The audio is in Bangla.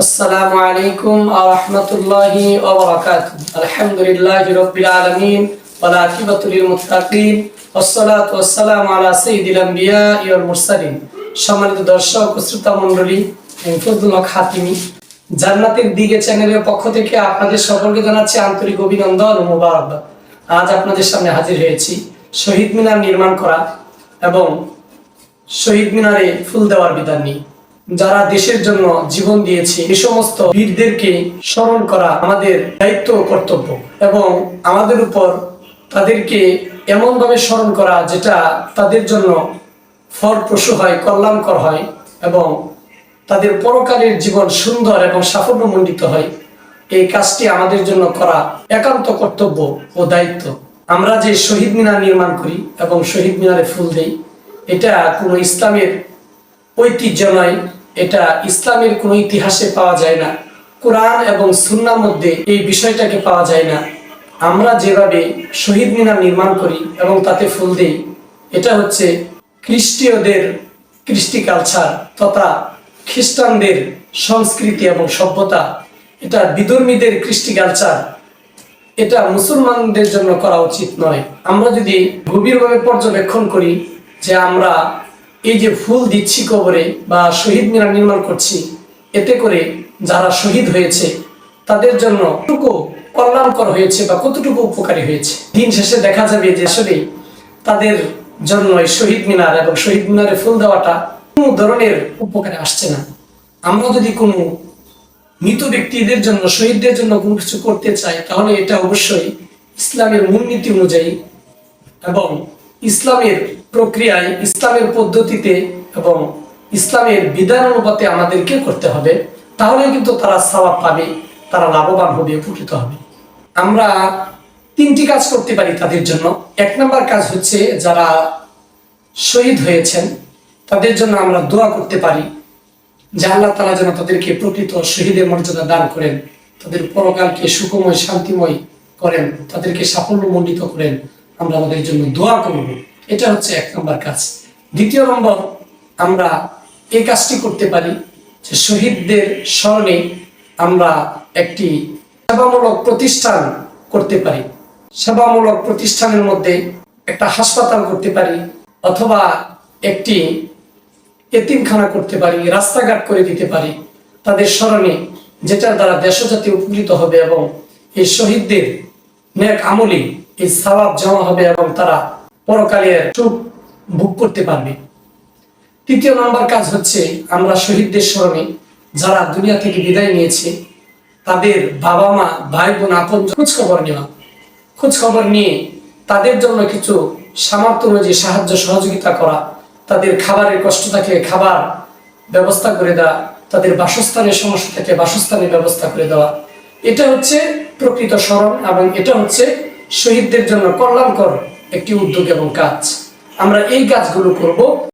السلام عليكم ورحمة الله وبركاته الحمد لله رب العالمين والعاقبة للمتقين والصلاة والسلام على سيد الأنبياء والمرسلين সম্মানিত দর্শক ও শ্রোতা মণ্ডলী আমি ফজলুল হক হাতিমি জান্নাতের দিকে চ্যানেলের পক্ষ থেকে আপনাদের সকলকে জানাচ্ছি আন্তরিক অভিনন্দন ও মোবারকবাদ আজ আপনাদের সামনে হাজির হয়েছি শহীদ মিনার নির্মাণ করা এবং শহীদ মিনারে ফুল দেওয়ার বিধান নেই যারা দেশের জন্য জীবন দিয়েছে এই সমস্ত বীরদেরকে স্মরণ করা আমাদের দায়িত্ব ও কর্তব্য এবং আমাদের উপর তাদেরকে এমনভাবে স্মরণ করা যেটা তাদের জন্য ফলপ্রসূ হয়, কল্যাণকর হয় এবং তাদের পরকালের জীবন সুন্দর এবং সাফল্যমণ্ডিত হয়। এই কাজটি আমাদের জন্য করা একান্ত কর্তব্য ও দায়িত্ব। আমরা যে শহীদ মিনার নির্মাণ করি এবং শহীদ মিনারে ফুল দেই, এটা কোনো ইসলামের ঐতিহ্য নয়। এটা ইসলামের কোনো ইতিহাসে পাওয়া যায় না। কোরআন এবং সুন্নার মধ্যে এই বিষয়টাকে পাওয়া যায় না। আমরা যেভাবে শহীদ মিনার নির্মাণ করি এবং তাতে ফুল দিই, এটা হচ্ছে খ্রিস্টীয়দের কৃষ্টি কালচার তথা খ্রিস্টানদের সংস্কৃতি এবং সভ্যতা। এটা বিধর্মীদের কৃষ্টি কালচার। এটা মুসলমানদের জন্য করা উচিত নয়। আমরা যদি গভীরভাবে পর্যবেক্ষণ করি যে আমরা এই যে ফুল দিচ্ছি কবরে বা শহীদ মিনার নির্মাণ করছি, এতে করে যারা শহীদ হয়েছে, তাদের জন্য কতটুকু কল্যাণকর হয়েছে বা কতটুকু উপকারী হয়েছে? দিন শেষে দেখা যাবে যে আসলে তাদের জন্য এই শহীদ মিনার এবং শহীদ মিনারে ফুল দেওয়াটা কোনো ধরনের উপকারে আসছে না। আমরা যদি কোনো মৃত ব্যক্তিদের জন্য, শহীদদের জন্য কোনো কিছু করতে চাই, তাহলে এটা অবশ্যই ইসলামের মূলনীতি অনুযায়ী এবং ইসলামের প্রক্রিয়ায়, ইসলামের পদ্ধতিতে এবং ইসলামের বিধান অনুপাতে আমাদেরকে করতে হবে তাহলে কিন্তু তারা সবাব পাবে, তারা লাভবান হবে, উপকৃত হবে। আমরা তিনটি কাজ করতে পারি তাদের জন্য। এক নম্বর কাজ হচ্ছে যারা শহীদ হয়েছেন, তাদের জন্য আমরা দোয়া করতে পারি যে আল্লাহ তালা যেন তাদেরকে প্রকৃত শহীদের মর্যাদা দান করেন, তাদের পরকালকে সুখময়, শান্তিময় করেন, তাদেরকে সাফল্যমণ্ডিত করেন। আমরা আমাদের জন্য দোয়া করব এটা হচ্ছে এক নম্বর কাজ। দ্বিতীয় নম্বর, আমরা এই কাজটি করতে পারি যে শহীদদের স্মরণে আমরা একটি সেবামূলক প্রতিষ্ঠান করতে পারি। সেবামূলক প্রতিষ্ঠানের মধ্যে একটা হাসপাতাল করতে পারি অথবা একটি এতিমখানা করতে পারি, রাস্তাঘাট করে দিতে পারি। তাদের স্মরণে, যেটার দ্বারা দেশজাতি উপকৃত হবে এবং এই শহীদদের নেক আমলি এই সাবাব জমা হবে এবং তারা পরকালের সুখ ভোগ করতে পারবে। তৃতীয় নম্বর কাজ হচ্ছে আমরা শহীদদের স্মরণে যারা দুনিয়া থেকে বিদায় নিয়েছে, তাদের বাবা মা ভাই বোন আপন খোঁজ খবর নেওয়া। খোঁজ খবর নিয়ে তাদের জন্য কিছু সামর্থ্য অনুযায়ী সাহায্য, সহযোগিতা করা, তাদের খাবারের কষ্ট থাকলে খাবার ব্যবস্থা করে দেওয়া, তাদের বাসস্থানের সমস্যা থেকে বাসস্থানের ব্যবস্থা করে দেওয়া। এটা হচ্ছে প্রকৃত স্মরণ এবং এটা হচ্ছে শহীদদের জন্য কল্যাণকর একটি উদ্যোগ এবং কাজ। আমরা এই কাজগুলো করব